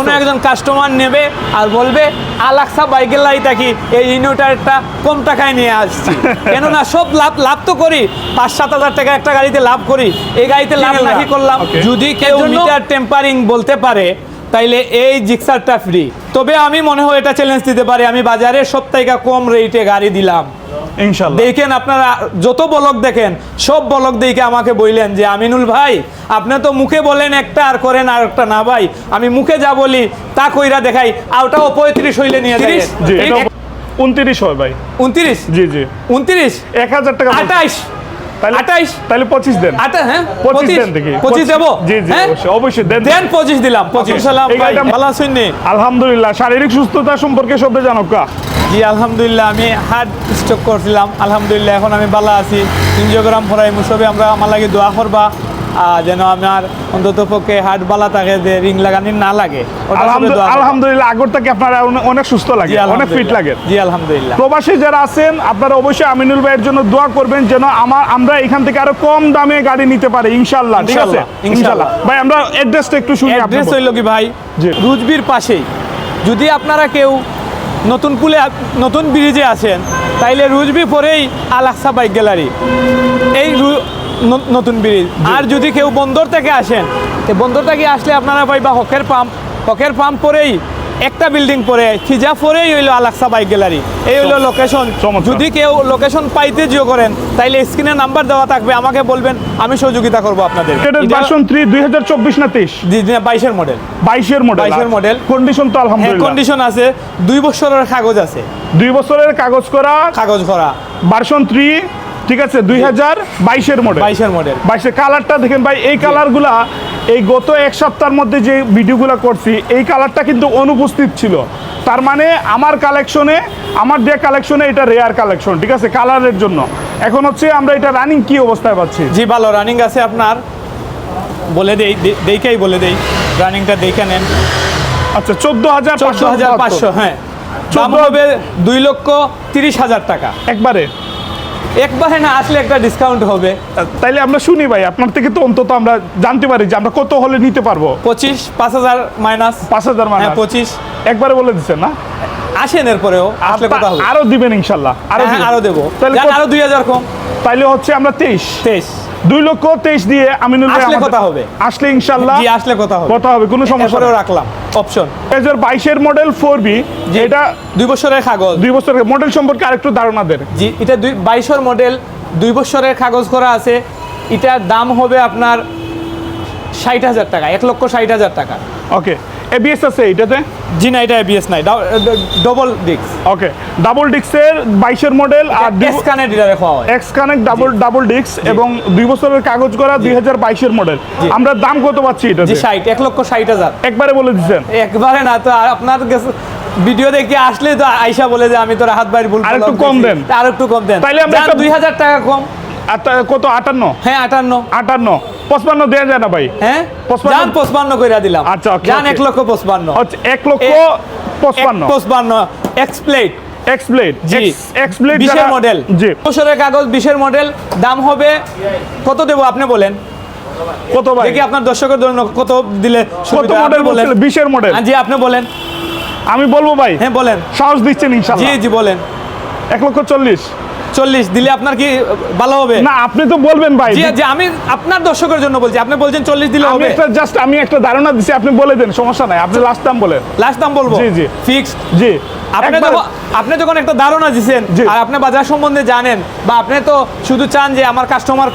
কোনো একজন কাস্টমার নেবে আর বলবে আলাক্সা বাইকের লাই থাকি এই ইনভার্টারটা কম টাকায় নিয়ে আসছি। কেননা সব লাভ লাভ তো করি। পাঁচ সাত হাজার টাকা একটা গাড়িতে লাভ করি। এই গাড়িতে লাভ। নাকি করলাম। যদি কেউ মিটার টেম্পারিং বলতে পারে তাইলে এই জিক্সারটা ফ্রি তবে আমি মনে হয় এটা চ্যালেঞ্জ দিতে পারি। আমি বাজারে সব থেকে কম রেটে গাড়ি দিলাম। ইনশাল্লাহ দেখেন আপনারা যত বলক দেখেন সব বলক দেখে আমাকে বললেন যে আমিনুল ভাই আপনি তো মুখে বলেন একটা আর করেন আর একটা না ভাই। আমি মুখে যা বলি তা কইরা দেখাই। আর ওটাও পঁয়ত্রিশ হইলে নিয়ে জি উনত্রিশ হয় ভাই। উনত্রিশ? জি জি। উনত্রিশ? এক হাজার টাকা। আঠাইশ? আঠাইশ? তাহলে পঁচিশ দেন। হ্যাঁ? পঁচিশ পঁচিশ? দেন দেখি। পঁচিশ দেবো? জি জি? অবশ্যই অবশ্যই দেন। দেন পঁচিশ দিলাম। পঁচিশ। সালাম এই ভালো আছেন আলহামদুলিল্লাহ শারীরিক সুস্থতা সম্পর্কে সবটা জানো কা? জি আলহামদুলিল্লাহ আমি হার্ট স্ট্রোক করছিলাম। আলহামদুলিল্লাহ এখন আমি ভালো আছি। ইনজিওগ্রাম ফরাই মুসবে আমরা আমার লাগে দোয়া করবা। যেন আমার অন্তত পক্ষে হার্ট বালা থাকে যে রিং লাগানি না লাগে। আলহামদুলিল্লাহ আগর থেকে আপনারা অনেক সুস্থ লাগে অনেক ফিট লাগে। জি আলহামদুলিল্লাহ। প্রবাসী যারা আছেন আপনারা অবশ্যই আমিনুল ভাইয়ের জন্য দোয়া করবেন যেন আমার আমরা এখান থেকে আরও কম দামে গাড়ি নিতে পারি ইনশাল্লাহ ঠিক আছে? ইনশাল্লাহ ভাই আমরা অ্যাড্রেসটা একটু শুনি অ্যাড্রেস হইল কি ভাই। রুজবির পাশেই। যদি আপনারা কেউ নতুন পুলে নতুন ব্রিজে আছেন। তাইলে রুজবি পরেই আলাক্সা বাইক গ্যালারি। এই নতুন ব্রিজ। আর যদি কেউ বন্দর থেকে আসেন বন্দর থেকে আসলে আপনারা পাইবা হকের পাম্প। হকের পাম্প পরেই একটা বিল্ডিং পরে খিজা পরেই হইল আলাক্সা বাইক গ্যালারি এই হইল লোকেশন যদি কেউ লোকেশন পাইতে জিও করেন তাইলে স্ক্রিনে নাম্বার দেওয়া থাকবে আমাকে বলবেন আমি সহযোগিতা করব আপনাদের। ভার্সন থ্রি দুই হাজার চব্বিশ না তেইশ? জি জি বাইশের মডেল বাইশের মডেল 22 এর model। কন্ডিশন তো হ্যাঁ আলহামদুলিল্লাহ। কন্ডিশন আছে। দুই বছরের কাগজ আছে। দুই বছরের কাগজ করা কাগজ করা। ভার্সন থ্রি ঠিক আছে দুই হাজার বাইশের মডেল বাইশের মডেল বাইশের কালারটা দেখেন ভাই এই কালারগুলা এই গত এক সপ্তাহের মধ্যে যে ভিডিওগুলো করছি এই কালারটা কিন্তু অনুপস্থিত ছিল। তার মানে আমার কালেকশনে আমার দেয়া কালেকশনে এটা রেয়ার কালেকশন ঠিক আছে? কালারের জন্য। এখন হচ্ছে আমরা এটা রানিং কি অবস্থায় পাচ্ছি? জি ভালো রানিং আছে আপনার বলে দেই দেখেই বলে দেই রানিংটা দেখে নেন। আচ্ছা চোদ্দ হাজার চোদ্দ হাজার পাঁচশো হ্যাঁ। দাম হবে দুই লক্ষ তিরিশ হাজার টাকা। একবারে? একবারে না আসলে একটা ডিসকাউন্ট হবে। তাইলে আমরা শুনি ভাই আপনার থেকে তো অন্তত আমরা জানতে পারি যে আমরা কত হলে নিতে পারব। পঁচিশ পাঁচ হাজার মাইনাস পাঁচ হাজার মাইনাস হ্যাঁ পঁচিশ। একবারে বলে দিচ্ছেন না? আসেন এরপরেও আসলে কথা হবে। আরও দিবেন ইনশাল্লাহ আরও হ্যাঁ, আরও দেবো। তাহলে আরও দুই হাজার কম। তাইলে হচ্ছে আমরা তেইশ। তেইশ। দুই লক্ষ তেইশ দিয়ে আমিনুল আসলে কথা হবে। আসলে ইনশাল্লাহ আসলে কথা হবে। কথা হবে কোনো সমস্যা রাখলাম। অপশন দুই হাজার বাইশের মডেল ফোর বি। এটা দুই বছরের কাগজ। দুই বছরের মডেল সম্পর্কে আরেকটু ধারণা দেন। জি এটা দুই বাইশর মডেল দুই বছরের কাগজ করা আছে। এটার দাম হবে আপনার ষাট হাজার টাকা এক লক্ষ ষাট হাজার টাকা। ওকে এবিএস আছে এটাতে? জি না এটা এবিএস নাই। ডবল ডিস্ক ওকে ডাবল ডিক্সের বাইশের মডেল আর এসকানে ডিলারে খাওয়া হয়। এক্স কানেক্ট ডাবল ডাবল ডিক্স এবং দুই বছরের কাগজ করা দুই হাজার বাইশের মডেল আমরা দাম কত পাচ্ছি এটা জি ষাট এক লক্ষ ষাট হাজার। একবারে বলে দিচ্ছেন। একবারে না তো আপনার কাছে ভিডিও দেখে আসলে তো আইসা বলে যে আমি তোর হাত বাইর ভুল আর একটু কম দেন। আর একটু কম দেন। তাইলে আমরা একটা- দুই হাজার টাকা কম। আর কত আটান্ন? হ্যাঁ আটান্ন। আটান্ন। পঁচপান্ন দেওয়া যায় না ভাই। হ্যাঁ? পঁচপান্ন? যান পঁচপান্ন কইরা দিলাম। আচ্ছা, যান এক লক্ষ পঁচপান্ন। হচ্ছে এক লক্ষ পঁচপান্ন। পঁচপান্ন। এক্সপ্লেট এক্সপ্লেট জি। এক্সপ্লেট বিশের মডেল জি। বছরের কাগজ বিশের মডেল দাম হবে কত দেবো আপনি বলেন? কত ভাই? দেখি আপনার দর্শকের জন্য কত দিলে কত মডেল বলেন। বিশের মডেল জি আপনি বলেন। আমি বলব ভাই। হ্যাঁ বলেন। সাহস দিচ্ছেন জি জি বলেন। এক লক্ষ চল্লিশ। চল্লিশ দিলে আপনার কি ভালো হবে? না আপনি তো বলবেন ভাই। জি আমি আপনার দর্শকের জন্য বলছি। আপনি বলছেন চল্লিশ দিলে হবে। একটা জাস্ট আমি একটা ধারণা দিচ্ছি আপনি বলে দেন সমস্যা নাই। আপনি লাস্ট দাম বলেন। লাস্ট দাম বলব? জি, জি। ফিক্সড জি। আপনি আপনি যখন একটা ধারণা দিচ্ছেন আর আপনি বাজার সম্বন্ধে জানেন বা আপনি তো শুধু চান যে আমার কাস্টমার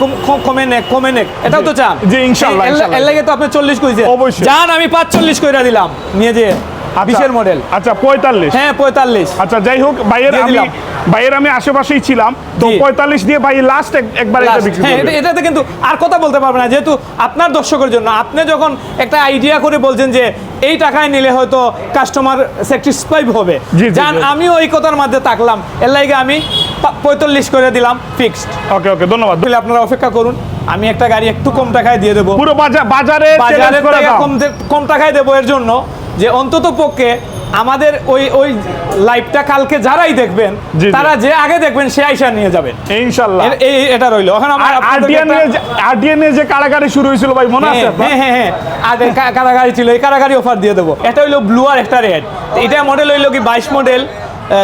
কমে নেক কমে নেক এটাও তো চান। জি, ইনশাল্লাহ, এর-। লাগে তো আপনি চল্লিশ কইছেন। অবশ্যই। জান আমি পাঁচচল্লিশ কইরা দিলাম। নিয়ে যে আচ্ছা, বিশের মডেল আচ্ছা পঁয়তাল্লিশ। হ্যাঁ পঁয়তাল্লিশ। আচ্ছা যাই হোক ভাইয়ের আমি। ভাইয়ের আমি আশেপাশেই ছিলাম তো পঁয়তাল্লিশ দিয়ে ভাই লাস্ট একবার এটা বিক্রি হ্যাঁ এটাতে কিন্তু আর কথা বলতে পারবে না যেহেতু আপনার দর্শকের জন্য। আপনি যখন একটা আইডিয়া করে বলছেন যে এই টাকায় নিলে হয়তো কাস্টমার স্যাটিসফাইড হবে জি। আমিও এই কথার মধ্যে থাকলাম। এর লাগে আমি পঁয়তাল্লিশ করে দিলাম ফিক্সড ওকে ওকে ধন্যবাদ। তাহলে আপনারা অপেক্ষা করুন আমি একটা গাড়ি একটু কম টাকায় দিয়ে দেবো। পুরো বাজার বাজারে কম টাকায় দেবো এর জন্য যে অন্তত পক্ষে আমাদের ওই ওই লাইভটা কালকে যারাই দেখবেন। তারা যে আগে দেখবেন সে আইসা নিয়ে যাবেন ইনশাল্লাহ। এই এটা রইল। এখন আমার আরডিএন আরডিএন যে কারাগারি শুরু হয়েছিল ভাই মনে আছে হ্যাঁ হ্যাঁ হ্যাঁ। হ্যাঁ আগে কা- কারাগারি ছিল এই কারাগারি অফার দিয়ে দেবো। এটা হইল ব্লু আর একটা রেড এটা মডেল হইল কি বাইশ মডেল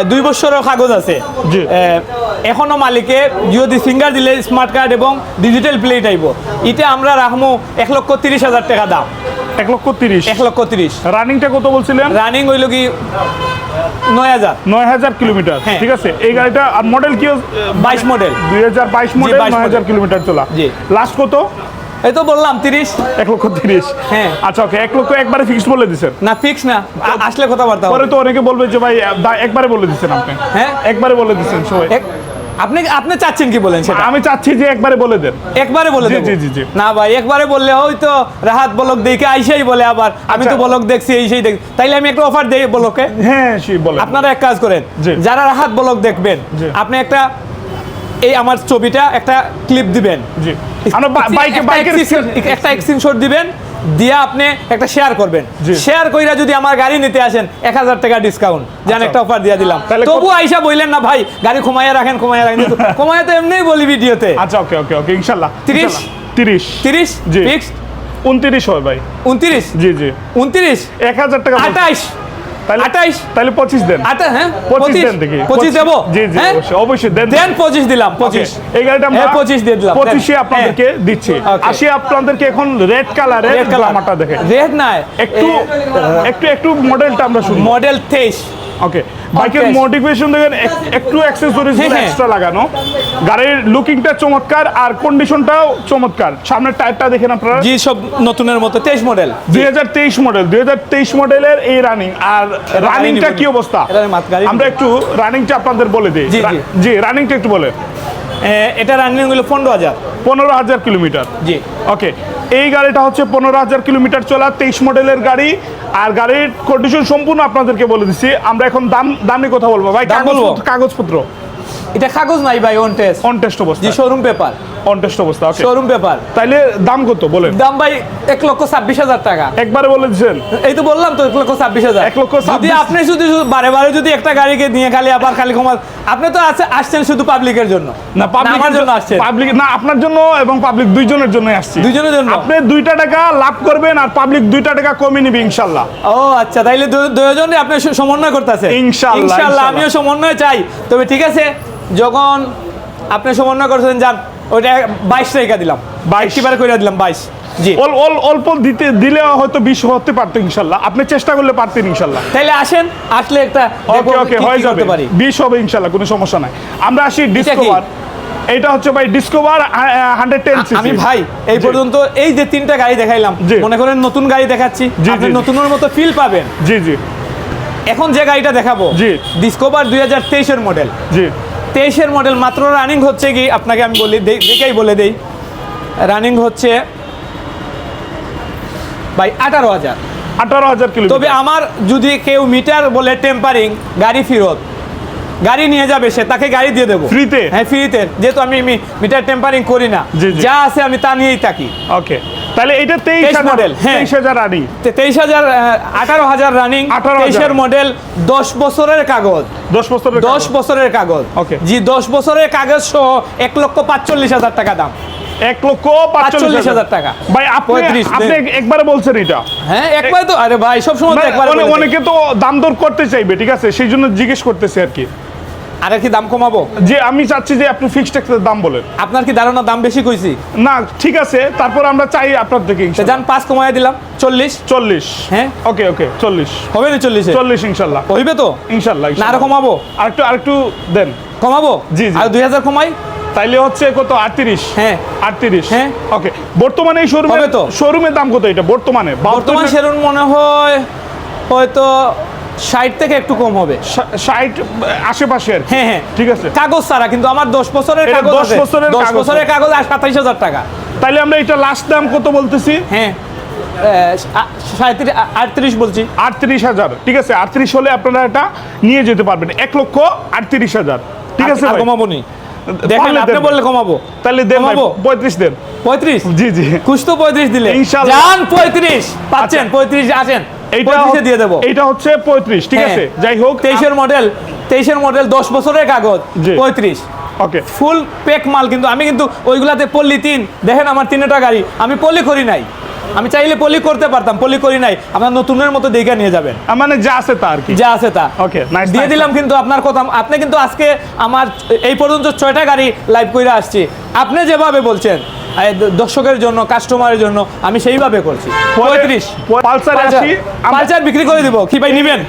দুই বছরের কাগজ আছে। জি। এখনও মালিকে যদি ফিঙ্গার দিলে স্মার্ট কার্ড এবং ডিজিটাল প্লেট আইব। এটা আমরা রাখব এক লক্ষ তিরিশ হাজার টাকা দাম। এক লক্ষ তিরিশ। এক লক্ষ তিরিশ। রানিংটা কত বলছিলেন? রানিং হইল কি নয় হাজার। নয় হাজার কিলোমিটার। হ্যাঁ। ঠিক আছে? এই গাড়িটা আর মডেল কি বাইশ মডেল দুই হাজার বাইশ মডেল নয় হাজার কিলোমিটার চলা। জি। লাস্ট কত? এই তো বললাম তিরিশ। এক লক্ষ তিরিশ। হ্যাঁ। আচ্ছা ওকে এক লক্ষ একবারে ফিক্সড বলে দিচ্ছেন না ফিক্স না। আসলে কথাবার্তা। পরে তো অনেকে বলবে যে ভাই একবারে বলে দিচ্ছেন আপনি। হ্যাঁ। একবারে বলে দিচ্ছেন সবাই। আপনি আপনি চাচ্ছেন কি বলেন সেটা? আমি চাচ্ছি যে একবারে বলে দেন। একবারে বলে দেবো? জি, জি, জি। না ভাই একবারে বললে হয়তো রাহাত বলক দেখে আইসাই বলে আবার। আমি তো আচ্ছা। বলক দেখছি এই সেই দেখ তাইলে আমি একটা অফার দেই বলকে। হ্যাঁ সে বলে আপনারা এক কাজ করেন। যারা রাহাত বলক দেখবেন আপনি একটা এই আমার ছবিটা একটা ক্লিপ দিবেন। জি। আমরা বাইকে একটা বাইকের একটা স্ক্রিনশট দিবেন। দিয়ে আপনি একটা শেয়ার করবেন। শেয়ার কইরা যদি আমার গাড়ি নিতে আসেন এক হাজার টাকা ডিসকাউন্ট জান আচ্ছা। একটা অফার দিয়ে দিলাম। তাহলে তবু আইসা বললেন না ভাই গাড়ি ঘুমাইয়া রাখেন ঘুমাইয়া রাখেন। ঘুমাইয়া তো এমনিই বলি ভিডিওতে। আচ্ছা ওকে ওকে ওকে ইনশাল্লাহ 30? ইনশাল্লাহ। তিরিশ। তিরিশ? জি। ফিক্স উনত্রিশ হয় ভাই। উনত্রিশ? জি জি। উনত্রিশ? এক হাজার টাকা। আঠাইশ তাহলে আঠাইশ? তাহলে পঁচিশ দেন। আটা হ্যাঁ? পঁচিশ দেন দেখি। পঁচিশ দেবো? জি জি হ্যাঁ? অবশ্যই অবশ্যই দেন দিলাম পঁচিশ। Okay, এই গাড়িটা আমরা হ্যাঁ, 25 দিয়ে দিলাম, দেন। পঁচিশে আপনাদেরকে দিচ্ছি। আসি আপনাদেরকে এখন রেড কালারের জামাটা দেখে। রেড একটু একটু একটু মডেলটা আমরা শুনি। মডেল তেইশ। ওকে বাইকের. মোটিভেশন দেখেন একটু অ্যাক্সেসরিজ হ্যাঁ। এক্সট্রা লাগানো। গাড়ির লুকিংটা চমৎকার আর কন্ডিশনটাও চমৎকার। সামনের টায়ারটা দেখেন আপনারা। জি সব নতুনের মতো তেইশ মডেল দুই হাজার তেইশ মডেল দুই হাজার তেইশ মডেলের এই রানিং আর রানিংটা কি অবস্থা? আমরা একটু রানিংটা আপনাদের বলে দিই। জি রানিংটা একটু বলে এটা রানিং হলো পনেরো হাজার। পনেরো হাজার কিলোমিটার। জি। ওকে এই গাড়িটা হচ্ছে পনেরো হাজার কিলোমিটার চলা তেইশ মডেলের গাড়ি। আর গাড়ির কন্ডিশন সম্পূর্ণ আপনাদেরকে বলে দিচ্ছি আমরা এখন দাম দামে কথা বলব। ভাই? কাগজপত্র কাগজপত্র। এটা কাগজ নাই ভাই অন টেস্ট অন টেস্ট অবস্থা। জি শোরুম পেপার অন টেস্ট অবস্থা ওকে শোরুম পেপার তাইলে দাম কত বলেন? দাম ভাই এক লক্ষ ছাব্বিশ হাজার টাকা। একবারে বলে দিচ্ছেন এই তো বললাম তো এক লক্ষ ছাব্বিশ হাজার। এক লক্ষ যদি আপনি শুধু বারে বারে যদি একটা গাড়িকে নিয়ে খালি আবার খালি কমা আপনি তো আছে আসছেন শুধু পাবলিকের জন্য। না পাবলিক জন্য আসছেন। পাবলিক না আপনার জন্য এবং পাবলিক দুইজনের জন্য আসছি। দুইজনের জন্য? আপনি দুইটা টাকা লাভ করবেন আর পাবলিক দুইটা টাকা কমিয়ে নিবে ইনশাল্লাহ। ও আচ্ছা তাইলে দু- দুজনে আপনি সমন্বয় করতেছে ইনশাআল্লাহ, ইনশাল্লাহ ইনশাআল্লাহ। আমিও সমন্বয় চাই। তবে ঠিক আছে যখন আপনি সমন্বয় করছেন যান। ওইটা বাইশ টাকা দিলাম। 22 একেবারে করে দিলাম বাইশ। জি। অল অল অল্প দিতে দিলে হয়তো বিশ হতে পারতো ইনশাল্লাহ। আপনি চেষ্টা করলে পারতেন ইনশাল্লাহ। তাইলে আসেন আসলে একটা ওকে ওকে হয়ে যাবে। পারি। বিশ হবে ইনশাল্লাহ কোনো সমস্যা নাই। আমরা আসি ডিসকভার এটা হচ্ছে ভাই ডিসকভার হান্ড্রেড টেন আমি ভাই এই পর্যন্ত এই যে তিনটা গাড়ি দেখাইলাম। মনে করেন নতুন গাড়ি দেখাচ্ছি আপনি। নতুনের মতো ফিল পাবেন। জি জি। এখন যে গাড়িটা দেখাবো জি। ডিসকভার দুই হাজার তেইশের মডেল জি। তেইশের মডেল মাত্র রানিং হচ্ছে কি? আপনাকে আমি বলি দেখেই বলে দিই। রানিং হচ্ছে ভাই আঠারো হাজার। আঠারো হাজার কিলো তবে আমার যদি কেউ মিটার বলে টেম্পারিং গাড়ি ফেরত গাড়ি নিয়ে যাবে সে তাকে গাড়ি দিয়ে দেবো। ফ্রিতে? হ্যাঁ ফ্রিতে যেহেতু আমি মিটার টেম্পারিং করি না। যা আছে আমি তা নিয়েই থাকি। ওকে তাহলে এটা তেইশ 23 হাজার model, হ্যাঁ। তেইশ হাজার রানিং তেইশ হাজার আঠারো হাজার রানিং তেইশের মডেল দশ বছরের কাগজ। দশ বছর দশ বছরের কাগজ। Okay. জি দশ বছরের কাগজ সহ এক লক্ষ পাঁচচল্লিশ হাজার টাকা দাম। এক লক্ষ পাঁচচল্লিশ হাজার। টাকা। ভাই আপনি 35 আপনি একবারে বলছেন এটা। হ্যাঁ একবার তো আরে ভাই সব সময় মানে একবার অনেকে তো দাম দর করতে চাইবে ঠিক আছে? সেই জন্য জিজ্ঞেস করতেছে আর কি। আরে কি দাম কমাবো? যে আমি চাচ্ছি যে আপনি ফিক্সড একটা দাম বলেন। আপনার কি ধারণা দাম বেশি কইছি? না ঠিক আছে তারপর আমরা চাই আপনার থেকে যান পাঁচ কমায় দিলাম। চল্লিশ? চল্লিশ। হ্যাঁ। ওকে ওকে চল্লিশ। হবে না চল্লিশে? চল্লিশ ইনশাল্লাহ। হইবে তো? ইনশাল্লাহ না আরও কমাবো? আরেকটু আরেকটু দেন। কমাবো? জি, জি। আর দুই হাজার কমাই। তাইলে হচ্ছে কত? আটত্রিশ। হ্যাঁ। আটত্রিশ। হ্যাঁ। ওকে বর্তমানে এই শোরুমে তো। শোরুমের দাম কত এটা? বর্তমানে? বর্তমান সেরুন মনে হয় হয়তো ষাট থেকে একটু কম হবে। ষাট আশেপাশের? হ্যাঁ হ্যাঁ। ঠিক আছে। কাগজ ছাড়া কিন্তু আমার দশ বছরের কাগজ দশ বছরের দশ বছরের কাগজ আর সাতাইশ হাজার টাকা। তাইলে আমরা এটা লাস্ট দাম কত বলতেছি? হ্যাঁ। আটত্রিশ বলছি। আটত্রিশ হাজার। ঠিক আছে আটত্রিশ হলে আপনারা এটা নিয়ে যেতে পারবেন। এক লক্ষ আটত্রিশ হাজার। ঠিক আছে কমাবো নি। দেখেন আপনি বললে কমাবো। তাহলে দেন পঁয়ত্রিশ দেন। পঁয়ত্রিশ? জি জি। খুশ তো পঁয়ত্রিশ দিলে। যান পঁয়ত্রিশ। পাচ্ছেন পঁয়ত্রিশ আসেন। এইটা দিয়ে দেবো। হচ্ছে পঁয়ত্রিশ ঠিক হ্যাঁ। আছে? যাই হোক তেইশের মডেল তেইশের মডেল দশ বছরের কাগজ পঁয়ত্রিশ। ওকে। ফুল পেক মাল কিন্তু আমি কিন্তু ওইগুলাতে পল্লি তিন। দেখেন আমার তিনটা গাড়ি আমি পল্লি করি নাই। আমি চাইলে পলি করতে পারতাম পলি করি নাই। আপনার নতুনের মতো দেখে নিয়ে যাবেন। মানে যা আছে তা আর কি। যা আছে তা। Nice, দিয়ে দিলাম কিন্তু আপনার কথা। আপনি কিন্তু আজকে আমার এই পর্যন্ত ছয়টা গাড়ি লাইভ করে আসছি। আপনি যেভাবে বলছেন দর্শকের জন্য কাস্টমারের জন্য আমি সেইভাবে করছি। পঁয়ত্রিশ। পালসারে পালসার। বিক্রি করে দিব। কি ভাই নিবেন?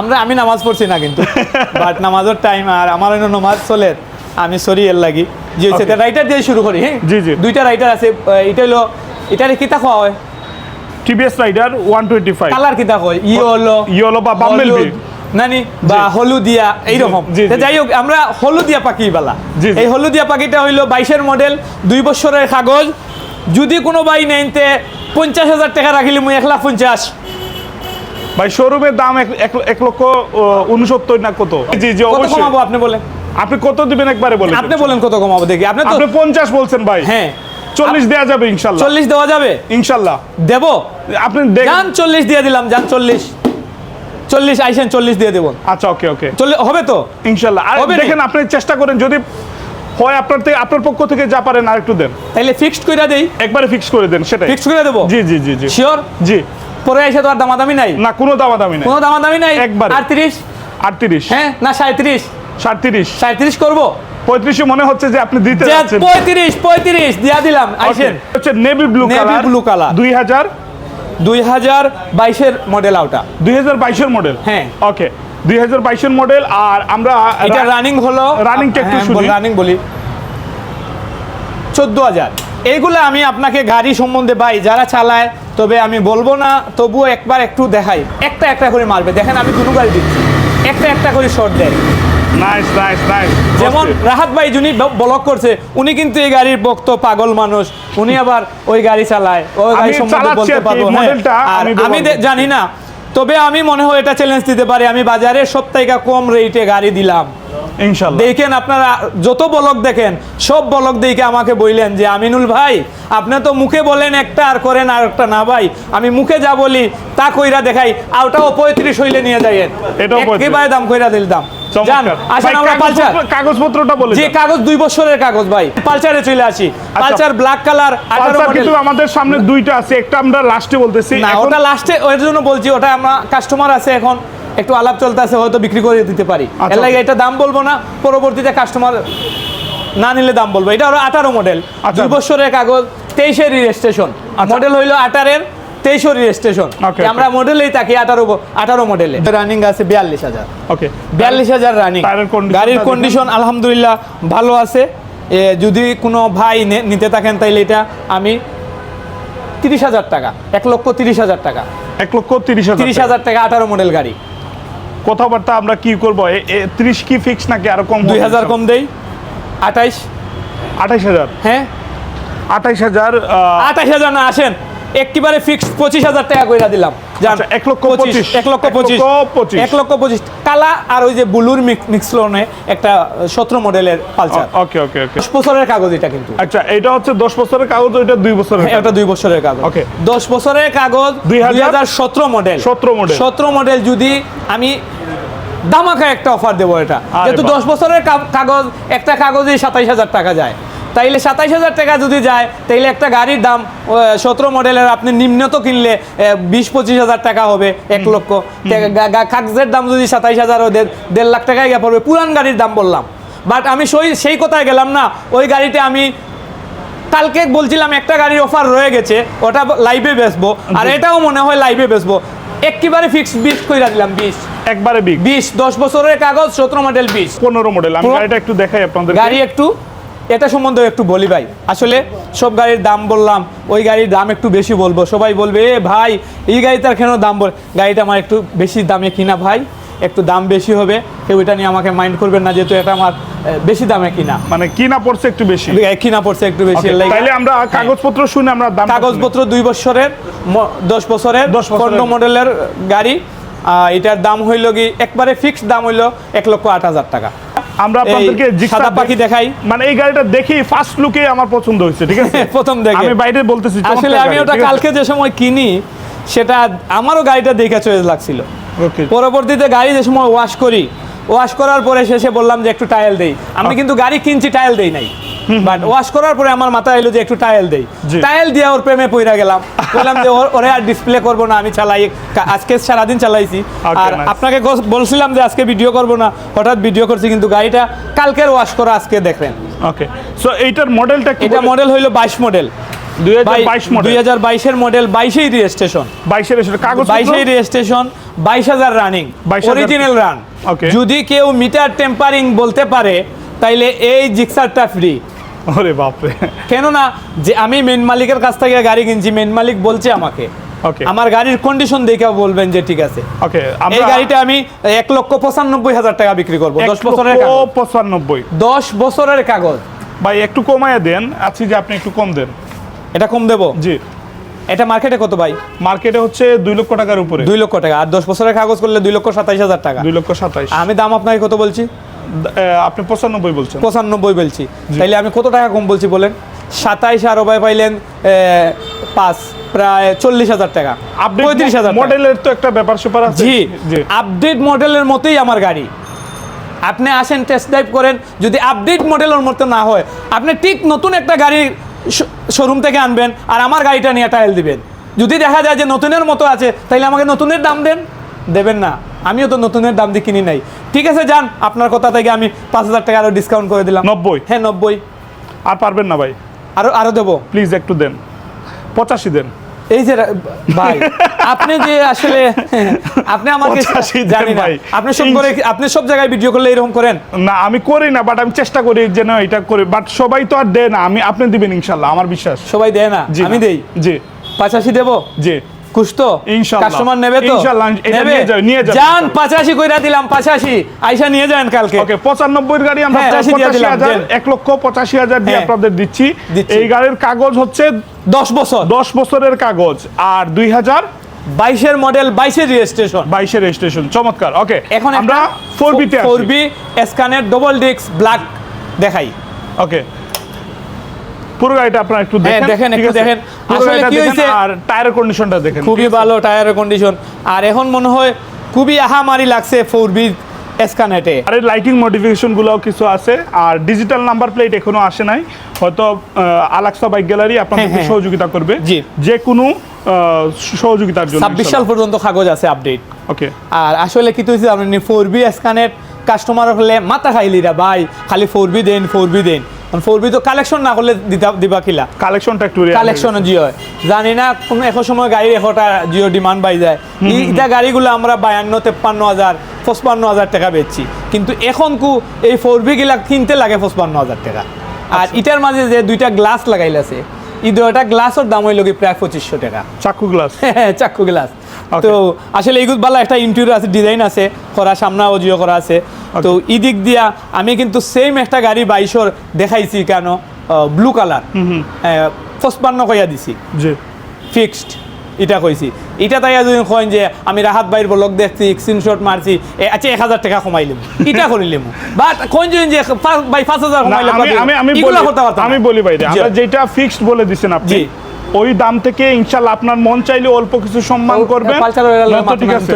আমরা আমি নামাজ পড়ছি না কিন্তু। বাট নামাজের টাইম আর আমার অন্য নামাজ চলে। আমি সরি এর লাগি। যে. রাইটার দিয়ে শুরু করি হ্যাঁ? জি, জি। দুইটা রাইটার আছে। এটা হলো এটারে কিতা খাওয়া হয়? TVS Raider one twenty five colour কিতা হয় ইয়েলো। ইয়েলো বা বাম্বেল হলুদ, নানি বা হলুদিয়া এইরকম। জি, জি। যাই হোক আমরা হলুদিয়া পাখি বেলা। এই হলুদিয়া পাখিটা হইল বাইশের মডেল দুই বছরের কাগজ। যদি কোনো বাই নেনতে পঞ্চাশ হাজার টাকা রাখিলে মুই এক লাখ পঞ্চাশ। ভাই শোরুমের দাম এক- লক্ষ উনসত্তর না কত? জি জি অবশ্যই। কমাবো আপনি বলেন? আপনি কত দিবেন একবারে বলেন? আপনি বলেন কত কমাবো দেখি। আপনি তো আপনি পঞ্চাশ বলছেন ভাই। হ্যাঁ। চল্লিশ দেওয়া যাবে ইনশাল্লাহ। চল্লিশ দেওয়া যাবে? ইনশাল্লাহ। দেবো? আপনি যান চল্লিশ দিয়ে দিলাম যান চল্লিশ। চল্লিশ আইসেন চল্লিশ দিয়ে দেবো। আচ্ছা ওকে ওকে। হবে তো? ইনশাল্লাহ। আর? দেখেন আপনি চেষ্টা করেন যদি হয় আপনার থেকে আপনার পক্ষ থেকে যা পারেন আর একটু দেন। তাইলে ফিক্সড করে দেই। একবারে ফিক্স করে দেন সেটাই। ফিক্সড করে দেবো? জি জি জি জি। শিওর জি। পরে এসে তো আর দামাদামি নাই? না কোনো দামাদামি নেই। কোনো দামাদামি নাই? একবারে। আটত্রিশ? আটত্রিশ। হ্যাঁ না সাঁত্রিশ সাতত্রিশ সাঁত্রিশ করব? পঁয়ত্রিশে মনে হচ্ছে যে আপনি দিতে যাচ্ছেন। পঁয়ত্রিশ পঁয়ত্রিশ দিয়া দিলাম আইসেন। হচ্ছে নেভি ব্লু কালার color। দুই হাজার দুই হাজার বাইশের মডেল আউটা দুই হাজার বাইশের মডেল হ্যাঁ। ওকে দুই হাজার বাইশের মডেল আর আমরা এটা রানিং হলো Running টা একটু শুনি। রানিং বলি। চোদ্দ হাজার এইগুলো আমি আপনাকে গাড়ি সম্বন্ধে ভাই যারা চালায় তবে আমি বলব না তবুও একবার একটু দেখাই। একটা একটা করে মারবে। দেখেন আমি দুটো গাড়ি দিচ্ছি একটা একটা করে শর্ট দেয়। নাইস নাইস নাইস যেমন রাহাত ভাই যিনি ব্লক করছে উনি কিন্তু এই গাড়ির ভক্ত পাগল মানুষ। উনি আবার ওই গাড়ি চালায়। ওই গাড়ি আমি সম্বন্ধে বলতে পারব হ্যাঁ। আমি। জানি না। তবে আমি মনে হয় এটা চ্যালেঞ্জ দিতে পারি। আমি বাজারে সব থেকে কম রেটে গাড়ি দিলাম। দেখেন আপনারা যত বলক দেখেন সব বলক দেখে আমাকে বললেন যে আমিনুল ভাই আপনি তো মুখে বলেন একটা আর করেন আর একটা না ভাই। আমি মুখে যা বলি তা কইরা দেখাই। আর ওটাও পঁয়ত্রিশ হইলে নিয়ে যাইয়েন। এটাও 35 একেবারে দাম কইরা দিল দাম। কাগজপত্রটা বলে যে কাগজ দুই বছরের কাগজ ভাই। পালচারে চলে আসি। পালচার ব্ল্যাক কালার কিন্তু আমাদের সামনে দুইটা আছে। একটা আমরা লাস্টে বলতেছি ওটা লাস্টে ওর জন্য বলছি ওটা আমরা কাস্টমার আছে এখন। একটু আলাপ চলতেছে হয়তো বিক্রি করে দিতে পারি। আচ্ছা। এর লাগে এটা দাম বলব না পরবর্তীতে কাস্টমার না নিলে দাম বলব। এটা হলো আঠারো মডেল আচ্ছা। দুই বছরের কাগজ তেইশের রেজিস্ট্রেশন। মডেল হইল আঠারের তেইশের রেজিস্ট্রেশন আমরা মডেলেই থাকি আঠারো আঠারো মডেলে রানিং আছে বিয়াল্লিশ হাজার। ওকে বিয়াল্লিশ হাজার রানিং গাড়ির কন্ডিশন আলহামদুলিল্লাহ ভালো আছে। যদি কোনো ভাই নিতে থাকেন তাইলে এটা আমি তিরিশ হাজার টাকা এক লক্ষ তিরিশ হাজার টাকা। এক লক্ষ তিরিশ তিরিশ হাজার টাকা। আঠারো মডেল গাড়ি। কথাবার্তা আমরা কি করব? ত্রিশ কি ফিক্স নাকি আরও কম দুই হাজার কম দেই। আঠাইশ। আঠাইশ হাজার? হ্যাঁ। আঠাইশ হাজার আঠাইশ হাজার না আসেন। একেবারে ফিক্সড পঁচিশ হাজার টাকা কইরা দিলাম। আচ্ছা, এক লক্ষ পঁচিশ। এক লক্ষ পঁচিশ। এক লক্ষ পঁচিশ। কালা আর ওই যে ব্লুর মিক্সলনে একটা সতেরো মডেলের পালচার ওকে ওকে ওকে দশ বছরের কাগজ এটা কিন্তু। আচ্ছা এটা হচ্ছে দশ বছরের কাগজ ওইটা দুই বছরের হ্যাঁ, ওটা দুই বছরের কাগজ। Okay. দশ বছরের কাগজ দুই হাজার সতেরো মডেল 17 model। সতেরো মডেল যদি আমি দামাকা একটা অফার দেবো এটা। যেহেতু দশ বছরের কাগজ একটা কাগজে সাতাইশ হাজার টাকা যায়। তাইলে সাতাইশ হাজার টাকা যদি যায় তাইলে একটা গাড়ির দাম সতেরো মডেলের আপনি নিম্নত কিনলে বিশ পঁচিশ হাজার টাকা হবে এক লক্ষ। কাগজের দাম যদি সাতাইশ হাজার ও দেড় লাখ টাকায় গিয়ে পড়বে পুরান গাড়ির দাম বললাম। বাট আমি সেই সেই কথায় গেলাম না ওই গাড়িতে আমি কালকে বলছিলাম একটা গাড়ির অফার রয়ে গেছে ওটা লাইভে বেচবো আর এটাও মনে হয় লাইভে বেচবো। একেবারে ফিক্স বিশ কইরা দিলাম বিশ। একবারে বিশ দশ বছরের কাগজ সতেরো মডেল বিশ। পনেরো মডেল আমি গাড়িটা একটু দেখাই আপনাদের গাড়ি একটু এটা সম্বন্ধে একটু বলি ভাই। আসলে সব গাড়ির দাম বললাম ওই গাড়ির দাম একটু বেশি বলব। সবাই বলবে এ ভাই এই গাড়িটার কেন দাম বল? গাড়িটা আমার একটু বেশি দামে কিনা ভাই একটু দাম বেশি হবে। কেউ এটা নিয়ে আমাকে মাইন্ড করবেন না যেহেতু এটা আমার বেশি দামে কিনা। মানে কিনা পড়ছে একটু বেশি। কিনা পড়ছে একটু বেশি তাইলে আমরা হ্যাঁ। কাগজপত্র শুনে আমরা দাম কাগজপত্র দুই বছরের দশ বছরের 10 বছরের। পনেরো মডেলের গাড়ি। এটার দাম হইল কি একবারে ফিক্সড দাম হইল এক লক্ষ আট হাজার টাকা। আমরা আপনাদেরকে সাদা পাখি দেখাই। মানে এই গাড়িটা দেখি ফার্স্ট লুকে আমার পছন্দ হয়েছে ঠিক আছে? প্রথম দেখে। আমি বাইরে বলতেছি আসলে আমি ওটা কালকে যে সময় কিনি সেটা আমারও গাড়িটা দেখে চয়েস লাগছিল। পরবর্তীতে গাড়ি যে সময় ওয়াশ করি ওয়াশ করার পরে শেষে বললাম যে একটু টায়াল দেই। আমি কিন্তু গাড়ি কিনছি টায়াল দেই নাই। বাট ওয়াশ করার পরে আমার মাথায় এলো যে একটু টাইল দেই। জি। টায়াল দিয়ে ওর প্রেমে পইরা গেলাম। বললাম যে ওরে আর ডিসপ্লে করব না আমি চালাই। আজকে সারাদিন চালাইছি। আর আপনাকে বলছিলাম যে আজকে ভিডিও করব না। হঠাৎ ভিডিও করছি কিন্তু গাড়িটা কালকের ওয়াশ করা আজকে দেখবেন ওকে সো এইটার মডেলটা কি এটা মডেল হইল বাইশ মডেল দুই হাজার বাইশ মডেল রেজিস্ট্রেশন কাগজ রেজিস্ট্রেশন রানিং 22,000 অরিজিনাল রান. যদি কেউ মিটার টেম্পারিং বলতে পারে তাইলে এই জিক্সারটা ফ্রি ওরে বাপরে। কেননা যে আমি মেন মালিকের কাছ থেকে গাড়ি কিনছি মেন মালিক বলছে আমাকে। ওকে আমার গাড়ির কন্ডিশন দেখে বলবেন যে ঠিক আছে। ওকে এই গাড়িটা আমি এক লক্ষ পঁচানব্বই হাজার টাকা বিক্রি করব দশ বছরের পঁচানব্বই। দশ বছরের কাগজ। ভাই একটু কমায় দেন আছি যে আপনি একটু কম দেন। এটা কম দেবো? জি। এটা মার্কেটে কত ভাই? মার্কেটে হচ্ছে দুই লক্ষ টাকার উপরে। দুই লক্ষ টাকা। আর দশ বছরের কাগজ করলে দুই লক্ষ সাতাইশ হাজার টাকা। দুই লক্ষ সাতাইশ। আমি দাম আপনাকে কত বলছি? আপনি পঁচানব্বই বলছেন। পঁচানব্বই বলছি। তাইলে আমি কত টাকা কম বলছি বলেন? সাতাইশ আর ওবাই পাইলেন পাঁচ প্রায় চল্লিশ হাজার টাকা। পঁয়ত্রিশ হাজার মডেলের তো একটা ব্যাপার স্যাপার আছে। জি জি। আপডেট মডেলের মতোই আমার গাড়ি। আপনি আসেন টেস্ট ড্রাইভ করেন যদি আপডেট মডেলের মতো না হয় আপনি ঠিক নতুন একটা গাড়ি শোরুম থেকে আনবেন আর আমার গাড়িটা নিয়ে টাইল দিবেন। যদি দেখা যায় যে নতুনের মতো আছে তাহলে আমাকে নতুনের দাম দেন? দেবেন না। আমিও তো নতুনের দাম দিয়ে কিনি নাই। ঠিক আছে যান আপনার কথা থেকে আমি পাঁচ হাজার টাকা আরও ডিসকাউন্ট করে দিলাম। নব্বই? হ্যাঁ নব্বই। আর পারবেন না ভাই। আরও আরও দেবো? প্লিজ একটু দেন। পঁচাশি দেন। এই যে ভাই আপনি যে আসলে আপনি আমাকে জানি না। ভাই। আপনি সব করে আপনি সব জায়গায় ভিডিও করলে এরকম করেন? না আমি করি না বাট আমি চেষ্টা করি যেন এটা করি। বাট সবাই তো আর দেয় না আমি আপনি দিবেন ইনশাল্লাহ আমার বিশ্বাস। সবাই দেয় না? আমি না। দেই? জি। পাঁচাশি দেবো? জি। ইনশাআল্লাহ। কাস্টমার নেবে তো? নেবে? নিয়ে যান পাঁচাশি কইরা দিলাম পাঁচাশি। আইসা নিয়ে যান কালকে। ওকে পঁচানব্বই গাড়ি আমরা হ্যাঁ, প্রায় 85 দিয়ে পঁচাশি হাজার এক লক্ষ পঁচাশি হাজার দিয়ে হ্যাঁ। আপনাদের দিচ্ছি। এই গাড়ির কাগজ হচ্ছে দশ বছর। দশ বছরের কাগজ আর দুই হাজার বাইশের মডেল বাইশের রেজিস্ট্রেশন বাইশের রেজিস্ট্রেশন চমৎকার। ওকে এখন আমরা ফোর বিতে ফোর বি স্ক্যানের ডবল ডিস্ক ব্ল্যাক দেখাই। ওকে পুরো গাড়িটা আপনারা একটু হ্যাঁ, দেখেন দেখেন, একটু দেখেন। আসলে কি হয়েছে? আর টায়ারের কন্ডিশনটা দেখেন খুবই ভালো টায়ারের কন্ডিশন আর এখন মনে হয় খুবই আহামারি লাগছে ফোর বি স্ক্যানেটে আর লাইটিং মডিফিকেশন গুলোও কিছু আছে আর ডিজিটাল নাম্বার প্লেট এখনও আসে নাই। হয়তো আলাক্সা বাইক গ্যালারি আপনাদেরকে হ্যাঁ। সহযোগিতা করবে। যে কোনো সহযোগিতার জন্য ছাব্বিশ সাল পর্যন্ত কাগজ আছে আপডেট ওকে। আর আসলে কি হয়েছে আপনি ফোর বি স্ক্যানের কাস্টমার হলে মাথা খাইলিরা ভাই। খালি ফোর বি দেন ফোর বি দেন। ফোর বি তো কালেকশন না করলে দিতা দিবা কিলা? কালেকশনটা একটু কালেকশন জিও জানি না কোন এখন সময় গাড়ি এশোটা জিও ডিমান্ড পাই যায়। ইটা গাড়িগুলো আমরা বায়ান্ন তেপ্পান্ন হাজার পঁচপান্ন হাজার টাকা বেচছি। কিন্তু এখন কু এই ফোর বি গিলা কিনতে লাগে পঁচপান্ন হাজার টাকা। আর ইটার মাঝে যে দুইটা গ্লাস লাগাইলাছে এই দুইটা গ্লাসের দাম হইল কি প্রায় পঁচিশশো টাকা। চাকু গ্লাস চাক্ষু গ্লাস তো আসলে এইগুলো ভালো একটা ইন্টেরিয়র আছে ডিজাইন আছে করা সামনা অজিও করা আছে। তো এই দিক দিয়া আমি কিন্তু সেম একটা গাড়ি বাইশর দেখাইছি কেন ব্লু কালার পঁচপান্ন কইয়া দিছি। ফিক্সড এটা কইছি। এটা তাই যদি কইন যে আমি রাহাত বাইর ব্লগ দেখছি স্ক্রিনশট মারছি আচ্ছা এক হাজার টাকা কমাইলিম এটা করিলিম বাট কইন যদি যে ভাই পাঁচ হাজার না, কমাইলে আমি আমি আমি বলি আমি বলি ভাই আমরা যেটা ফিক্সড বলে দিছেন আপনি জি। ওই দাম থেকে ইনশাল্লাহ আপনার মন চাইলে অল্প কিছু সম্মান করবেন। ঠিক আছে।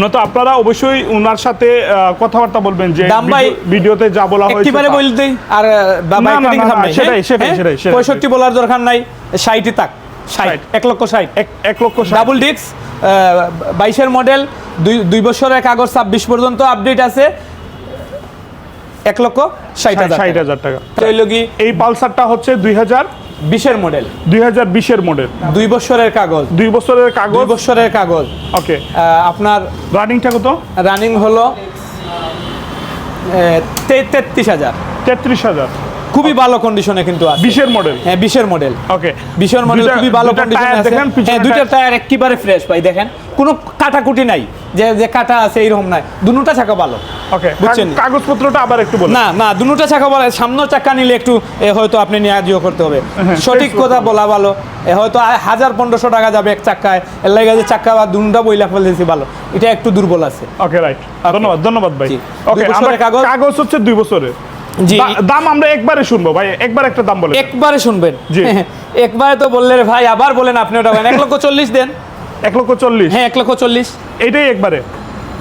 নয়তো আপনারা অবশ্যই ওনার সাথে কথাবার্তা বলবেন যে ভিডিওতে যা বলা হয়েছে। দেই আর বাবা না, না, না, না, সেটাই? সেটাই, হ্যাঁ? সেটাই, সেটাই। পঁয়ষট্টি বলার দরকার নাই ষাটই তাক 60 এক লক্ষ ষাট এক এক লক্ষ ষাট। ডাবল ডিস্ক বাইশের মডেল দুই দুই বছরের কাগজ ছাব্বিশ পর্যন্ত আপডেট আছে এক লক্ষ ষাট হাজার ষাট টাকা। এই পালসারটা হচ্ছে দুই হাজার বিশের মডেল দুই হাজার বিশের মডেল দুই বছরের কাগজ। দুই বছরের দুই কাগজ বছরের কাগজ। ওকে আপনার রানিংটা কত? রানিং হলো তেত্রিশ হাজার। তেত্রিশ হাজার। খুবই ভালো কন্ডিশনে কিন্তু আছে। বিশের মডেল হ্যাঁ বিশের মডেল ওকে বিশের মডেল খুবই ভালো কন্ডিশনে আছে। দেখেন হ্যাঁ দুইটা টায়ার একেবারে ফ্রেশ ভাই দেখেন। কোনো কাটাকুটি নাই। যে যে কাটা আছে এইরকম নাই। দুটোটা চাকা ভালো। ওকে বুঝছেন? কাগজপত্রটা আবার একটু বলুন। না না দুটা চাকা বলে সামনে চাকা নিলে একটু হয়তো আপনি নিয়ে করতে হবে। হ্যাঁ, সঠিক কথা বলা ভালো। হয়তো হাজার পনেরোশো টাকা যাবে এক চাক্কায় এর লাগে যে চাক্কা বা দুটা বইলা ফেলেছি ভালো। এটা একটু দুর্বল আছে। ওকে রাইট ধন্যবাদ ধন্যবাদ ভাই। ওকে কাগজ? কাগজ হচ্ছে দুই বছরের। দাম আমরা একবারে শুনব ভাই একবার একটা দাম বলে একবারে শুনবেন। জি। একবারে তো বললে ভাই আবার বলেন আপনি ওটা বলেন। এক লক্ষ চল্লিশ দেন। এক লক্ষ চল্লিশ। হ্যাঁ এক লক্ষ চল্লিশ। এইটাই একবারে।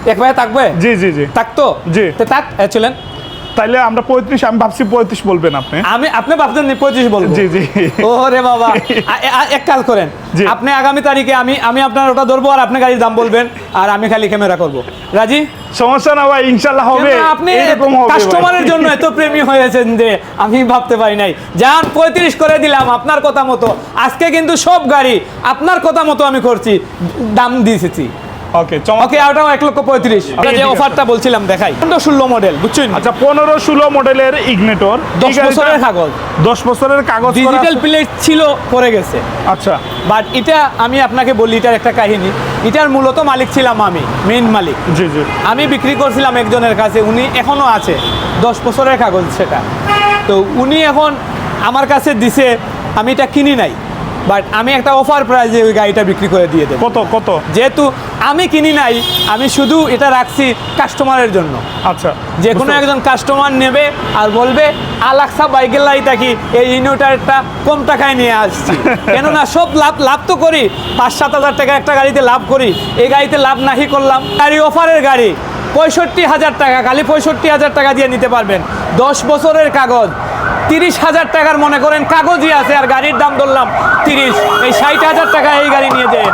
একবারে থাকবে? জি জি জি। থাকতো? জি। তো থাক চলেন। তাইলে আমরা পঁয়ত্রিশ আমি ভাবছি পঁয়ত্রিশ বলবেন আপনি। আমি আপনি ভাবছেন পঁয়ত্রিশ পঁচিশ বলব? জি জি। ও রে বাবা এক কাজ করেন। আপনি আগামী তারিখে আমি আমি আপনার ওটা ধরবো আর আপনি গাড়ির দাম বলবেন আর আমি খালি ক্যামেরা করব। রাজি? সমস্যা না ভাই ইনশাল্লাহ হবে। আপনি কাস্টমারের জন্য এত প্রেমী হয়েছেন যে আমি ভাবতে পারি নাই। যান পঁয়ত্রিশ করে দিলাম আপনার কথা মতো। আজকে কিন্তু সব গাড়ি আপনার কথা মতো আমি করছি দাম দিয়েছি। ওকে ওকে ওটাও এক লক্ষ পঁয়ত্রিশ। আমরা যে অফারটা বলছিলাম দেখাই। পনেরো ষোলো মডেল বুঝছেন? আচ্ছা পনেরো ষোলো মডেলের ইগনেটর দশ বছরের কাগজ। দশ বছরের কাগজ ডিজিটাল প্লেট ছিল পড়ে গেছে। আচ্ছা। বাট এটা আমি আপনাকে বলি এটার একটা কাহিনী। এটার মূলত মালিক ছিলাম আমি মেইন মালিক। জি জি। আমি বিক্রি করছিলাম একজনের কাছে উনি এখনও আছে। দশ বছরের কাগজ সেটা। তো উনি এখন আমার কাছে দিছে আমি এটা কিনি নাই। বাট আমি একটা অফার প্রাইজে ওই গাড়িটা বিক্রি করে দিয়ে দেবো। কত কত? যেহেতু আমি কিনি নাই আমি শুধু এটা রাখছি কাস্টমারের জন্য। আচ্ছা যে কোনো একজন কাস্টমার নেবে আর বলবে আলাক্সা বাইকের লাই থাকি এই ইনভার্টারটা কম টাকায় নিয়ে আসছি। কেননা সব লাভ লাভ তো করি। পাঁচ সাত হাজার টাকা একটা গাড়িতে লাভ করি। এই গাড়িতে লাভ নাহি করলাম। গাড়ি অফারের গাড়ি পঁয়ষট্টি হাজার টাকা খালি পঁয়ষট্টি হাজার টাকা দিয়ে নিতে পারবেন। দশ বছরের কাগজ তিরিশ হাজার টাকার মনে করেন কাগজই আছে আর গাড়ির দাম ধরলাম তিরিশ। এই ষাট হাজার টাকা এই গাড়ি নিয়ে যেন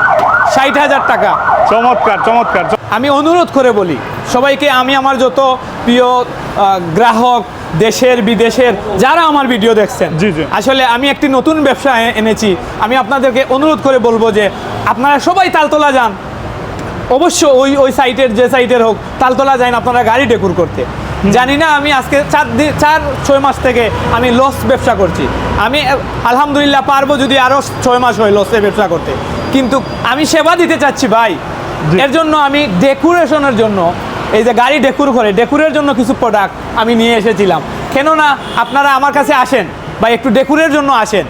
ষাট হাজার টাকা। চমৎকার চমৎকার আমি অনুরোধ করে বলি সবাইকে আমি আমার যত প্রিয় গ্রাহক দেশের বিদেশের যারা আমার ভিডিও দেখছেন জি, জি। আসলে আমি একটি নতুন ব্যবসা এনেছি। আমি আপনাদেরকে অনুরোধ করে বলব যে আপনারা সবাই তালতলা যান অবশ্য ওই ওই সাইটের যে সাইটের হোক তালতলা যান আপনারা গাড়ি ডেকুর করতে। জানি না আমি আজকে চার দিন চার ছয় মাস থেকে আমি লস ব্যবসা করছি। আমি আলহামদুলিল্লাহ পারব যদি আরও ছয় মাস হয় লসে ব্যবসা করতে। কিন্তু আমি সেবা দিতে চাচ্ছি ভাই। এর জন্য আমি ডেকোরেশনের জন্য এই যে গাড়ি ডেকুর করে ডেকুরের জন্য কিছু প্রোডাক্ট আমি নিয়ে এসেছিলাম। কেননা আপনারা আমার কাছে আসেন বা একটু ডেকুরের জন্য আসেন।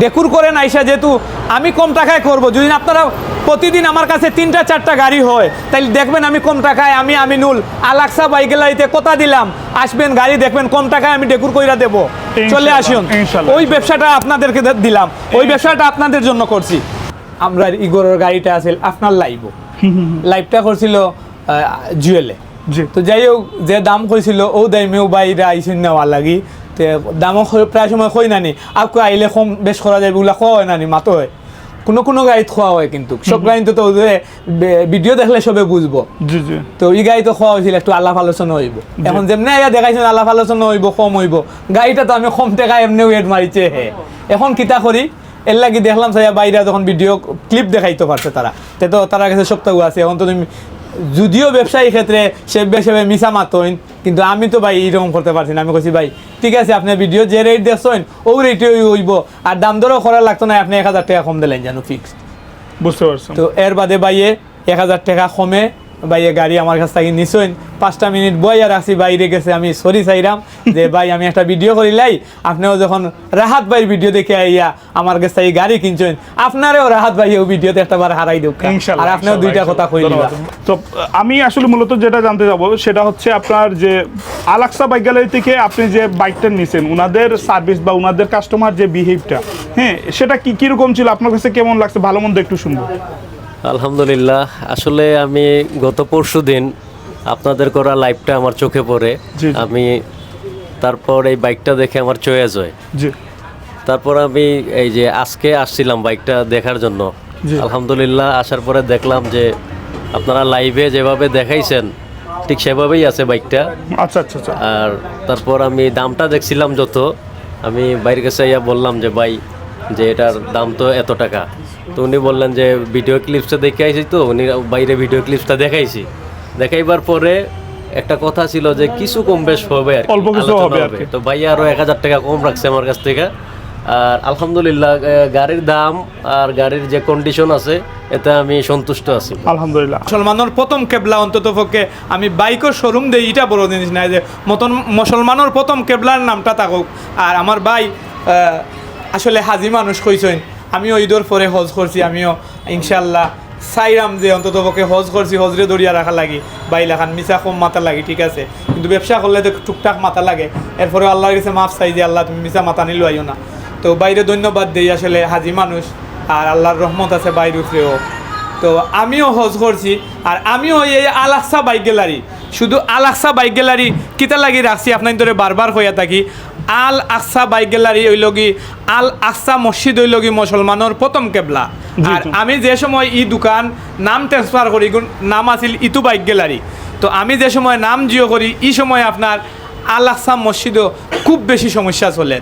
ডেকুর করেন আইসা যেহেতু আমি কম টাকায় করব। যদি আপনারা প্রতিদিন আমার কাছে তিনটা চারটা গাড়ি হয় তাহলে দেখবেন আমি কম টাকায় আমি আমিনুল আলাক্সা বাইকেলাইতে কথা দিলাম আসবেন গাড়ি দেখবেন কম টাকায় আমি ডেকুর কইরা দেবো। চলে আসুন। ওই ব্যবসাটা আপনাদেরকে দিলাম। ওই ব্যবসাটা আপনাদের জন্য করছি। আমরা ইগোরের গাড়িটা আছে আপনার লাইভ। লাইভটা করছিল জুয়েলে। তো যাই হোক যে দাম কইছিল ও দাইমেও বাইরে আইসিন নেওয়ার লাগি। তে দামও প্রায় সময় কই নানি। আপকে আইলে কম বেশ করা যায় খোয়া হয় নানি মাতো হয় কোনো কোনো গাড়িত খোয়া হয় কিন্তু। সব গাড়িতে তো ভিডিও দেখলে সবে বুঝব তো এই গাড়ি তো খাওয়া হয়েছিল একটু আলাপ আলোচনা হইব। এখন যেমনি আইয়া দেখাইছেন আলাপ আলোচনা হইব কম হইব। গাড়িটা তো আমি কম টাকা এমনি ওয়েট মারিছে হে। এখন কিতা করি এর লাগি দেখলাম সাইয়া বাইরে যখন ভিডিও ক্লিপ দেখাইতে পারছে তারা তে তো তারা কাছে সপ্তাহ আছে। এখন তো তুমি যদিও ব্যবসায়ী ক্ষেত্রে সেবে সেবে মিশা মাতইন কিন্তু আমি তো ভাই এইরকম করতে পারছি না। আমি কইছি ভাই ঠিক আছে আপনি ভিডিও যে রেট দেখছেন ও রেটে হইব। আর দাম দরও করার লাগতো না আপনি এক হাজার টাকা কম দিলেন জানো ফিক্সড বুঝতে পারছেন তো এর বাদে ভাইয়ে এক হাজার টাকা কমে বাইয়ে গাড়ি আমার কাছ থেকে নিছইন পাঁচটা মিনিট বইয়া রাখছি বাইরে গেছে আমি সরি চাইরাম যে ভাই আমি একটা ভিডিও করি করিলাই আপনিও যখন রাহাত ভাইয়ের ভিডিও দেখে আইয়া আমার কাছ থেকে গাড়ি কিনছেন আপনারও রাহাত ভাই ও ভিডিওতে একটা বার হারাই দেব আর আপনিও দুইটা কথা কই। তো আমি আসলে মূলত যেটা জানতে যাব সেটা হচ্ছে আপনার যে আলাক্সা বাইক গ্যালারি থেকে আপনি যে বাইকটা নিছেন ওনাদের সার্ভিস বা ওনাদের কাস্টমার যে বিহেভটা হ্যাঁ সেটা কি কীরকম ছিল? আপনার কাছে কেমন লাগছে? ভালো মন্দ একটু শুনব। আলহামদুলিল্লাহ। আসলে আমি গত পরশু দিন আপনাদের করা লাইভটা আমার চোখে পড়ে। আমি তারপর এই বাইকটা দেখে আমার চয়েস হয় জি। তারপর আমি এই যে আজকে আসছিলাম বাইকটা দেখার জন্য। আলহামদুলিল্লাহ আসার পরে দেখলাম যে আপনারা লাইভে যেভাবে দেখাইছেন ঠিক সেভাবেই আছে বাইকটা। আচ্ছা আচ্ছা আচ্ছা। আর তারপর আমি দামটা দেখছিলাম যত। আমি বাইরের কাছে ইয়া বললাম যে ভাই যে এটার দাম তো এত টাকা। তো উনি বললেন যে ভিডিও ক্লিপসটা দেখে আইছি তো উনি বাইরে ভিডিও ক্লিপসটা দেখাইছি। দেখাইবার পরে একটা কথা ছিল যে কিছু কম বেশ হবে আর অল্প কিছু হবে আর তো ভাই আরও এক হাজার টাকা কম রাখছে আমার কাছ থেকে। আর আলহামদুলিল্লাহ গাড়ির দাম আর গাড়ির যে কন্ডিশন আছে এতে আমি সন্তুষ্ট আছি। আলহামদুলিল্লাহ। মুসলমানের প্রথম কেবলা অন্তত পক্ষে আমি বাইকের শোরুম দেই এটা বড় জিনিস নাই যে মতন মুসলমানের প্রথম কেবলার নামটা থাকুক। আর আমার ভাই আহ, আসলে হাজি মানুষ কইছেন আমিও ঈদর পরে হজ করছি, আমিও ইনশাল্লাহ চাইরাম যে অন্তত পক্ষে হজ করছি, হজরে দরিয়া রাখা লাগি বাই লাখান মিশা কম মাথা লাগে, ঠিক আছে? কিন্তু ব্যবসা করলে তো টুকটাক মাথা লাগে। এরপরে আল্লাহর কাছে মাফ চাই যে, আল্লাহ তুমি মিশা মাথা নিলো, আইও না। তো বাইরে ধন্যবাদ দেই আসলে হাজি মানুষ, আর আল্লাহর রহমত আছে বাইর উপরেও তো আমিও হজ করছি, আর আমিও এই আলাক্সা বাইক গ্যালারি। শুধু আলাক্সা বাইক গ্যালারি কিতা লাগি রাখছি, আপনার ধরে বারবার হইয়া থাকি। আল আকসা বাইক গ্যালারি হইল কি আল আকসা মসজিদ হইল কি মুসলমানের প্রথম কেবলা। আর আমি যে সময় ই দোকান নাম ট্রান্সফার করি নাম আছিল ইতু বাইক গ্যালারি। তো আমি যে সময় নাম জিও করি ই সময় আপনার আল আকসা মসজিদও খুব বেশি সমস্যা চলে।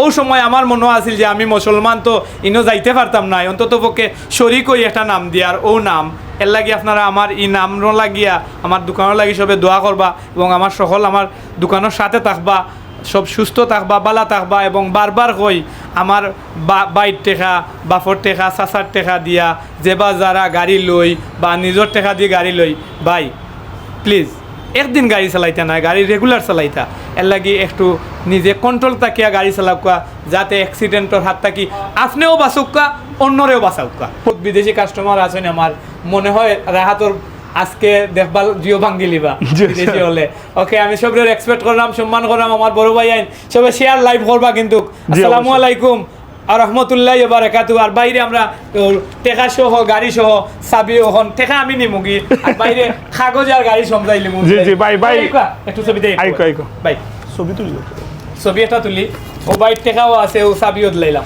ও সময় আমার মনে আছিল যে আমি মুসলমান তো ইনো যাইতে পারতাম না। অন্তত পক্ষে শরিক হই একটা নাম দিয়ার ও নাম। এর লাগি আপনারা আমার ই নাম লাগিয়া আমার দোকানের লাগি সবে দোয়া করবা এবং আমার সকল আমার দোকানের সাথে থাকবা। সব সুস্থ থাকবা, বালা থাকবা এবং বারবার কই আমার বাইর টেকা, বাফর টেকা, চাচার টেকা দিয়া যে বা যারা গাড়ি লই বা নিজের টেকা দিয়ে গাড়ি লই বাই প্লিজ একদিন গাড়ি চালাইতা না, গাড়ি রেগুলার চালাইতা। এর লাগি একটু নিজে কন্ট্রোল তাকিয়া গাড়ি চালাউকা যাতে অ্যাক্সিডেন্টর হাত থাকি, আপনিও বাঁচুকা অন্যরেও বাঁচাউকা বিদেশি কাস্টমার আছেন আমার, মনে হয় রাহাতর আজকে দেখবাল জিও ভাঙ্গি লিবা বিদেশি হলে। ওকে আমি সবের এক্সপেক্ট করলাম সম্মান করলাম আমার বড় ভাই আইন। সবে শেয়ার লাইভ করবা কিন্তু। আসসালামু আলাইকুম। আর রহমতুল্লাহ এবার একাতু আর বাইরে আমরা টেকা সহ গাড়ি সহ চাবি ওখন টেকা আমি নিমুগি। আর বাইরে কাগজ আর গাড়ি সমজাই লিমু জি, জি, বাই, বাই। একটু ছবি দেই আইকো, আইকো। বাই। ছবি তুলি। ছবি এটা তুলি। ও বাইর টেকাও আছে ও চাবিও দিলাম